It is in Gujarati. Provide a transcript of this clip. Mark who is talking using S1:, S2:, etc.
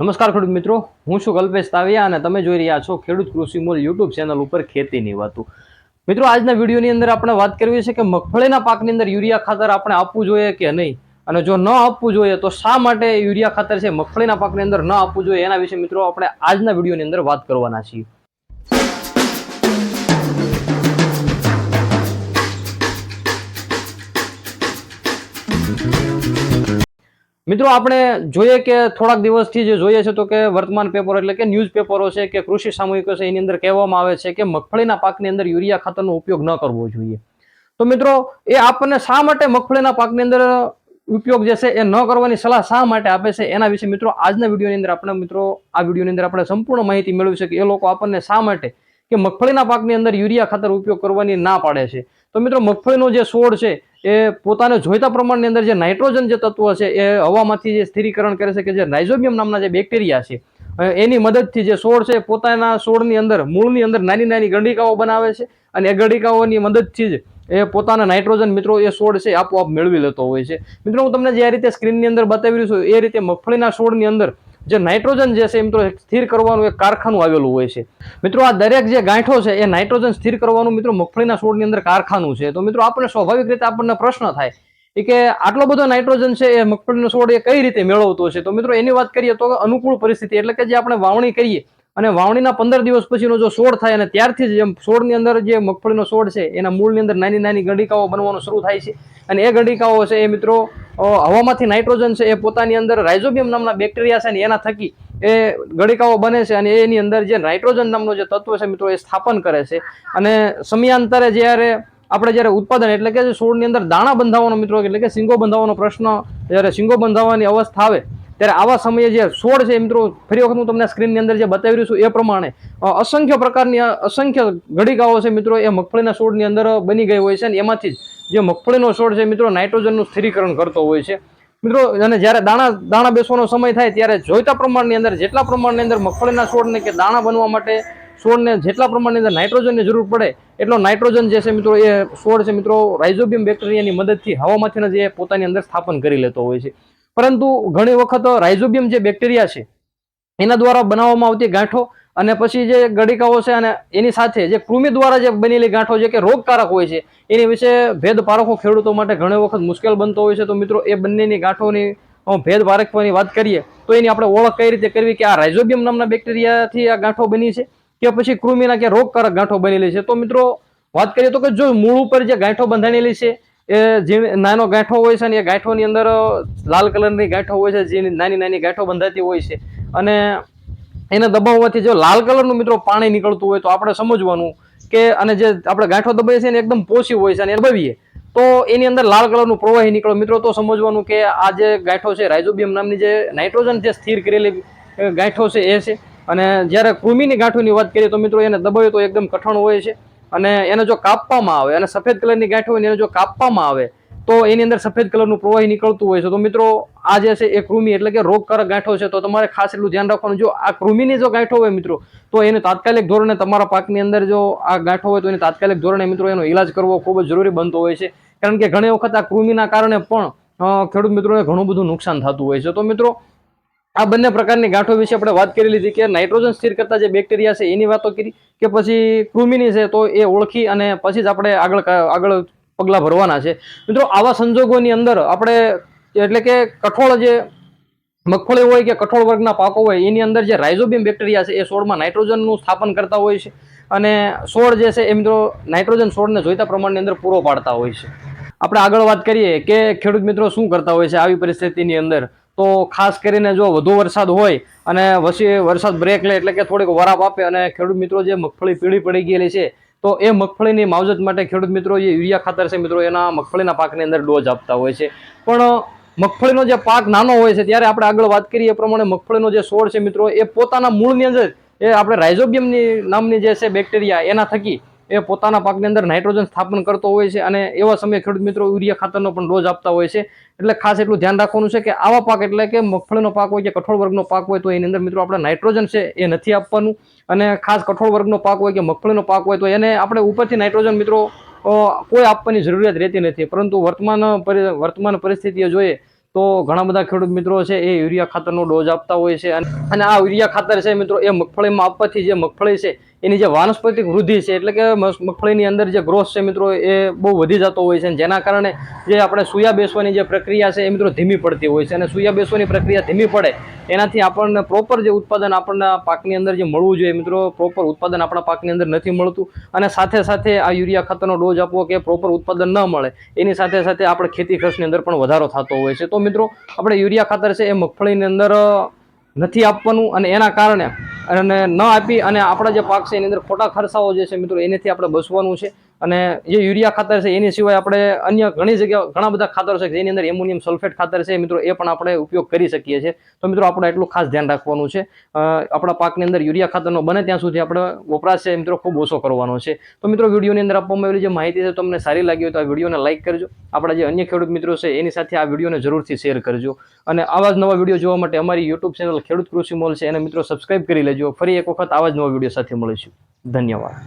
S1: નમસ્કાર ખેડૂત મિત્રો, હું છું કલ્પેશ તાવિયા અને તમે જોઈ રહ્યા છો ખેડૂત કૃષિ મોલ યુટ્યુબ ચેનલ ઉપર ખેતીની વાતો. મિત્રો, આજના વિડીયોની અંદર આપણે વાત કરવી છે કે મગફળીના પાકની અંદર યુરિયા ખાતર આપણે આપવું જોઈએ કે નહીં? અને જો ન આપવું જોઈએ, તો શા માટે યુરિયા ખાતર છે, મગફળીના પાકની અંદર ન આપવું જોઈએ? એના વિશે મિત્રો, આપણે આજના વિડીયોની અંદર વાત કરવાના છીએ. મિત્રો, આપણે જોઈએ કે થોડાક દિવસથી જે જોઈએ છે તો કે વર્તમાન પેપરો એટલે કે ન્યૂઝ પેપરો છે કે કૃષિ સામૂહિકો છે એની અંદર કહેવામાં આવે છે કે મગફળીના પાકની અંદર યુરિયા ખાતરનો ઉપયોગ ન કરવો જોઈએ. તો મિત્રો, એ આપણને શા માટે મગફળીના પાકની અંદર ઉપયોગ જે છે એ ન કરવાની સલાહ શા માટે આપે છે? એના વિશે મિત્રો, આજના વિડીયોની અંદર આપણે મિત્રો, આ વિડીયોની અંદર આપણે સંપૂર્ણ માહિતી મેળવી શકીએ. એ લોકો આપણને શા માટે કે મગફળીના પાકની અંદર યુરિયા ખાતર ઉપયોગ કરવાની ના પાડે છે. તો મિત્રો મગફળીનો જે છોડ છે, એ પોતાને જોઈતા પ્રમાણની અંદર જે નાઇટ્રોજન જે તત્વ છે, એ હવામાંથી જે સ્થિરીકરણ કરે છે કે જે રાઇઝોબિયમ નામના જે બેક્ટેરિયા છે એની મદદથી જે છોડ છે પોતાના છોડની અંદર, મૂળની અંદર નાની નાની ગંડિકાઓ બનાવે છે અને એ ગંડિકાઓની મદદથી જ એ પોતાના નાઇટ્રોજન મિત્રો એ છોડ છે આપોઆપ મેળવી લેતો હોય છે. મિત્રો હું તમને જે રીતે સ્ક્રીનની અંદર બતાવી રહ્યું છું, એ રીતે મગફળીના છોડની અંદર જે નાઇટ્રોજન જે છે મિત્રો સ્થિર કરવાનું એક કારખાનું આવેલું હોય છે. મિત્રો, આ દરેક જે ગાંઠો છે, એ નાઇટ્રોજન સ્થિર કરવાનું મિત્રો મગફળીના છોડની અંદર કારખાનું છે. તો મિત્રો, આપણને સ્વાભાવિક રીતે આપણને પ્રશ્ન થાય કે આટલો બધો નાઇટ્રોજન છે, એ મગફળીનો છોડ એ કઈ રીતે મેળવતો છે? તો મિત્રો, એની વાત કરીએ તો અનુકૂળ પરિસ્થિતિ એટલે કે જે આપણે વાવણી કરીએ અને વાવણીના પંદર દિવસ પછીનો જો છોડ થાય અને ત્યારથી જ છોડની અંદર જે મગફળીનો છોડ છે, એના મૂળની અંદર નાની નાની ગંડિકાઓ બનવાનું શરૂ થાય છે. અને એ ગંડિકાઓ છે એ મિત્રો હવામાંથી નાઇટ્રોજન છે એ પોતાની અંદર રાઇઝોબિયમ નામના બેક્ટેરિયા છે ને એના થકી એ ગળિકાઓ બને છે અને એની અંદર જે નાઇટ્રોજન નામનો જે તત્વ છે મિત્રો એ સ્થાપન કરે છે. અને સમયાંતરે જ્યારે આપણે જ્યારે ઉત્પાદન એટલે કે છોડની અંદર દાણા બંધાવવાનો મિત્રો, એટલે કે શિંગો બંધાવવાનો પ્રશ્ન, જ્યારે સિંગો બંધાવવાની અવસ્થા આવે ત્યારે આવા સમયે જે છોડ છે મિત્રો, ફરી વખત હું તમને સ્ક્રીનની અંદર જે બતાવી રહ્યું છું એ પ્રમાણે અસંખ્ય પ્રકારની અસંખ્ય ઘડિકાઓ છે મિત્રો, એ મગફળીના છોડની અંદર બની ગઈ હોય છે અને એમાંથી જ જે મગફળીનો છોડ છે મિત્રો નાઇટ્રોજનનું સ્થિરીકરણ કરતો હોય છે. મિત્રો, અને જ્યારે દાણા દાણા બેસવાનો સમય થાય ત્યારે જોઈતા પ્રમાણની અંદર, જેટલા પ્રમાણની અંદર મગફળીના છોડને કે દાણા બનવા માટે છોડને જેટલા પ્રમાણની અંદર નાઇટ્રોજનની જરૂર પડે, એટલો નાઇટ્રોજન જે છે મિત્રો, એ છોડ છે મિત્રો રાઇઝોબિયમ બેક્ટેરિયાની મદદથી હવામાંથી જે પોતાની અંદર સ્થાપન કરી લેતો હોય છે. પરંતુ ઘણી વખત રાઇઝોબિયમ જે બેક્ટેરિયા છે, એના દ્વારા બનાવવામાં આવતી ગાંઠો અને પછી જે ગડિકાઓ છે અને એની સાથે જે કૃમિ દ્વારા જે બનેલી ગાંઠો જે કે રોગકારક હોય છે, એની વિશે ભેદ પારખો ખેડૂતો માટે ઘણી વખત મુશ્કેલ બનતો હોય છે. તો મિત્રો, એ બંનેની ગાંઠોની ભેદ પારખવાની વાત કરીએ, તો એની આપણે ઓળખ કઈ રીતે કરવી કે આ રાઇઝોબિયમ નામના બેક્ટેરિયાથી આ ગાંઠો બની છે કે પછી કૃમિના કે રોગકારક ગાંઠો બનેલી છે? તો મિત્રો, વાત કરીએ તો કે જો મૂળ ઉપર જે ગાંઠો બંધાણેલી છે એ જે નાનો ગાંઠો હોય છે ને એ ગાંઠોની અંદર લાલ કલરની ગાંઠો હોય છે, જે નાની નાની ગાંઠો બંધાતી હોય છે. અને એને દબાવવાથી જો લાલ કલરનું મિત્રો પાણી નીકળતું હોય તો આપણે સમજવાનું કે અને જે આપણે ગાંઠો દબાઈએ છીએ ને એકદમ પોચી હોય છે અને દબાવીએ. તો એની અંદર લાલ કલરનું પ્રવાહી નીકળે. મિત્રો તો સમજવાનું કે આ જે ગાંઠો છે, રાઇઝોબિયમ નામની જે નાઇટ્રોજન જે સ્થિર કરેલી ગાંઠો છે એ છે. અને જ્યારે કૃમિની ગાંઠોની વાત કરીએ તો મિત્રો એને દબાવીએ તો એકદમ કઠણ હોય છે. અને એને જો કાપવામાં આવે અને સફેદ કલરની ગાંઠ હોય એને જો કાપવામાં આવે, તો એની અંદર સફેદ કલરનું પ્રવાહી નીકળતું હોય છે. તો મિત્રો, આ જે છે એ કૃમિ એટલે કે રોગકારક ગાંઠો છે. તો તમારે ખાસ એટલું ધ્યાન રાખવાનું. જો આ કૃમિની જો ગાંઠો હોય મિત્રો, તો એને તાત્કાલિક ધોરણે તમારા પાકની અંદર જો આ ગાંઠો હોય તો એને તાત્કાલિક ધોરણે મિત્રો એનો ઈલાજ કરવો ખૂબ જ જરૂરી બનતો હોય છે. કારણ કે ઘણી વખત આ કૃમિના કારણે પણ ખેડૂત મિત્રોને ઘણું બધું નુકસાન થતું હોય છે. તો મિત્રો આ બંને પ્રકારની ગાંઠો વિશે આપણે વાત કરી લીધી કે નાઇટ્રોજન સ્થિર કરતા જે બેક્ટેરિયા છે, એની વાતો કરી કે પછી કૃમિની છે તો એ ઓળખી અને પછી જ આપણે આગળ આગળ પગલાં ભરવાના છે. મિત્રો, આવા સંજોગોની અંદર આપણે એટલે કે કઠોળ જે મગફળી હોય કે કઠોળ વર્ગના પાકો હોય, એની અંદર જે રાઇઝોબિયમ બેક્ટેરિયા છે, એ છોડમાં નાઇટ્રોજનનું સ્થાપન કરતા હોય છે અને છોડ જે છે એ મિત્રો નાઇટ્રોજન છોડને જોઈતા પ્રમાણની અંદર પૂરો પાડતા હોય છે. આપણે આગળ વાત કરીએ કે ખેડૂત મિત્રો શું કરતા હોય છે આવી પરિસ્થિતિની અંદર. તો ખાસ કરીને જો વધુ વરસાદ હોય અને વસી વરસાદ બ્રેક લે એટલે કે થોડીક વરાપ આપે અને ખેડૂત મિત્રો જે મગફળી પીળી પડી ગયેલી છે, તો એ મગફળીની માવજત માટે ખેડૂત મિત્રો જે યુરિયા ખાતર છે મિત્રો, એના મગફળીના પાકની અંદર ડોઝ આપતા હોય છે. પણ મગફળીનો જે પાક નાનો હોય છે, ત્યારે આપણે આગળ વાત કરીએ એ પ્રમાણે મગફળીનો જે છોડ છે મિત્રો, એ પોતાના મૂળની અંદર, એ આપણે રાઇઝોબિયમની નામની જે છે બેક્ટેરિયા, એના થકી એ પોતાના પાકની અંદર નાઇટ્રોજન સ્થાપન કરતો હોય છે અને એવા સમયે ખેડૂત મિત્રો યુરિયા ખાતરનો પણ ડોઝ આપતા હોય છે. એટલે ખાસ એટલું ધ્યાન રાખવાનું છે કે આવા પાક એટલે કે મગફળીનો પાક હોય કે કઠોળ વર્ગનો પાક હોય તો એની અંદર મિત્રો આપણે નાઇટ્રોજન છે એ નથી આપવાનું. અને ખાસ કઠોળ વર્ગનો પાક હોય કે મગફળીનો પાક હોય તો એને આપણે ઉપરથી નાઇટ્રોજન મિત્રો કોઈ આપવાની જરૂરિયાત રહેતી નથી. પરંતુ વર્તમાન વર્તમાન પરિસ્થિતિએ જોઈએ તો ઘણા બધા ખેડૂત મિત્રો છે એ યુરિયા ખાતરનો ડોઝ આપતા હોય છે અને આ યુરિયા ખાતર છે મિત્રો એ મગફળીમાં આપવાથી જે મગફળી છે એની જે વાનસ્પતિક વૃદ્ધિ છે, એટલે કે મગફળીની અંદર જે ગ્રોથ છે મિત્રો, એ બહુ વધી જતો હોય છે અને જેના કારણે જે આપણે સૂયા બેસવાની જે પ્રક્રિયા છે, એ મિત્રો ધીમી પડતી હોય છે અને સૂયા બેસવાની પ્રક્રિયા ધીમી પડે, એનાથી આપણને પ્રોપર જે ઉત્પાદન આપણને પાકની અંદર જે મળવું જોઈએ મિત્રો પ્રોપર ઉત્પાદન આપણા પાકની અંદર નથી મળતું અને સાથે સાથે આ યુરિયા ખાતરનો ડોઝ આપવો કે પ્રોપર ઉત્પાદન ન મળે, એની સાથે સાથે આપણે ખેતી ખર્ચની અંદર પણ વધારો થતો હોય છે. તો મિત્રો, આપણે યુરિયા ખાતર છે, એ મગફળીની અંદર નથી આપવાનું અને એના કારણે અને ન આપી અને આપણા જે પાક છે એની અંદર ખોટા ખર્ચાઓ જે છે મિત્રો, એનાથી આપણે બચવાનું છે. અને જે યુરિયા ખાતર છે, એની સિવાય આપણે અન્ય ઘણી જગ્યા ઘણા બધા ખાતરો છે, જેની અંદર એમોનિયમ સલ્ફેટ ખાતર છે મિત્રો એ પણ આપણે ઉપયોગ કરી શકીએ છીએ. તો મિત્રો આપણે એટલું ખાસ ધ્યાન રાખવાનું છે. આપણા પાકની અંદર યુરિયા ખાતરનો બને ત્યાં સુધી આપણે વપરાશ છે મિત્રો ખૂબ ઓછો કરવાનો છે. તો મિત્રો વિડીયોની અંદર આપવામાં આવેલી જે માહિતી છે, તમને સારી લાગી હોય તો આ વિડીયોને લાઇક કરજો. આપણા જે અન્ય ખેડૂત મિત્રો છે, એની સાથે આ વિડીયોને જરૂરથી શેર કરજો. અને આવા જ નવા વીડિયો જોવા માટે અમારી યુટ્યુબ ચેનલ ખેડૂત કૃષિ મોલ છે, એને મિત્રો સબસ્ક્રાઇબ કરી લેજો. ફરી એક વખત આવા જ નવા વીડિયો સાથે મળીશું. ધન્યવાદ.